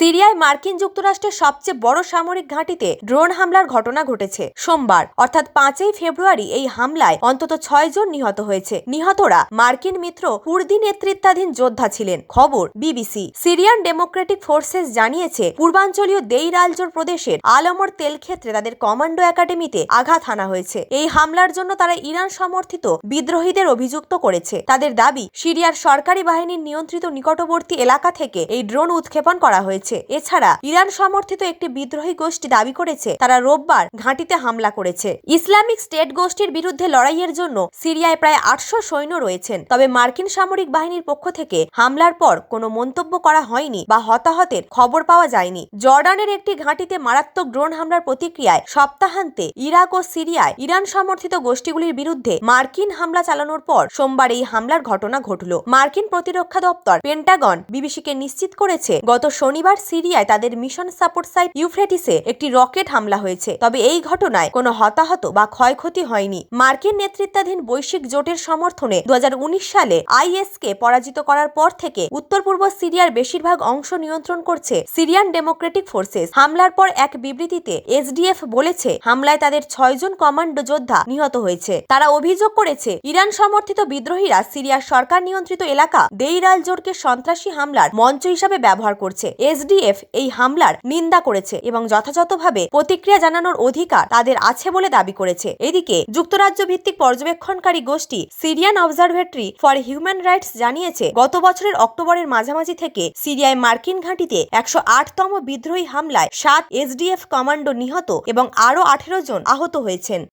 সিরিয়ায় মার্কিন যুক্তরাষ্ট্রের সবচেয়ে বড় সামরিক ঘাঁটিতে ড্রোন হামলার ঘটনা ঘটেছে সোমবার, অর্থাৎ পাঁচই ফেব্রুয়ারি এই হামলায় অন্তত ছয় জন নিহত হয়েছে। নিহতরা মার্কিন মিত্র কুর্দি নেতৃত্বাধীন যোদ্ধা ছিলেন। খবর, বিবিসি। সিরিয়ান ডেমোক্রেটিক ফোর্সেস জানিয়েছে, পূর্বাঞ্চলীয় দেইর প্রদেশের আলমর তেল ক্ষেত্রে তাদের কমান্ডো একাডেমিতে আঘাত হানা হয়েছে। এই হামলার জন্য তারা ইরান সমর্থিত বিদ্রোহীদের অভিযুক্ত করেছে। তাদের দাবি, সিরিয়ার সরকারি বাহিনীর নিয়ন্ত্রিত নিকটবর্তী এলাকা থেকে এই ড্রোন উৎক্ষেপণ করা হয়েছে। এছাড়া ইরান সমর্থিত একটি বিদ্রোহী গোষ্ঠী দাবি করেছে, তারা রোববার ঘাঁটিতে হামলা করেছে। ইসলামিক স্টেট গোষ্ঠীর বিরুদ্ধে লড়াইয়ের জন্য সিরিয়ায় প্রায় আটশো সৈন্য রয়েছেন, তবে মার্কিন সামরিক বাহিনীর পক্ষ থেকে হামলার পর কোনো মন্তব্য করা হয়নি বা হতাহতের খবর পাওয়া যায়নি। জর্ডানের একটি ঘাঁটিতে মারাত্মক ড্রোন হামলার প্রতিক্রিয়ায় সপ্তাহান্তে ইরাক ও সিরিয়ায় ইরান সমর্থিত গোষ্ঠীগুলির বিরুদ্ধে মার্কিন হামলা চালানোর পর সোমবার এই হামলার ঘটনা ঘটল। মার্কিন প্রতিরক্ষা দপ্তর পেন্টাগন বিবিসিকে নিশ্চিত করেছে, গত শনিবার সিরিয়ায় তাদের মিশন সাপোর্ট সাইট ইউফ্রেটিসে একটি রকেট হামলা হয়েছে। তবে এই ঘটনায় কোনো হতাহত বা ক্ষয়ক্ষতি হয়নি। মার্কিন নেতৃত্বাধীন বৈশ্বিক জোটের সমর্থনে দু সালে আইএস কে পরাজিত করার পর থেকে উত্তর পূর্ব সিরিয়ার বেশিরভাগ অংশ নিয়ন্ত্রণ করছে সিরিয়ান ডেমোক্রেটিক ফোর্সেস। হামলার পর এক বিবৃতিতে এসডিএফ বলেছে, হামলায় তাদের ছয়জন কমান্ডো যোদ্ধা নিহত হয়েছে। তারা অভিযোগ করেছে, ইরান সমর্থিত বিদ্রোহীরা সিরিয়ার সরকার নিয়ন্ত্রিত এলাকা দেইর আল জোরকে সন্ত্রাসী হামলার মঞ্চ হিসাবে ব্যবহার করছে। এসডিএফ এই হামলার নিন্দা করেছে এবং যথাযথভাবে প্রতিক্রিয়া জানানোর অধিকার তাদের আছে বলে দাবি করেছে। এদিকে যুক্তরাজ্য ভিত্তিক পর্যবেক্ষণকারী গোষ্ঠী Syrian observatory for human rights জানিয়েছে, গত বছরের অক্টোবরের মাঝামাঝি থেকে সিরিয়ায় মার্কিন ঘাঁটিতে একশো আটতম বিদ্রোহী হামলায় সাত এসডিএফ কমান্ডো নিহত এবং আরও আঠেরো জন আহত হয়েছেন।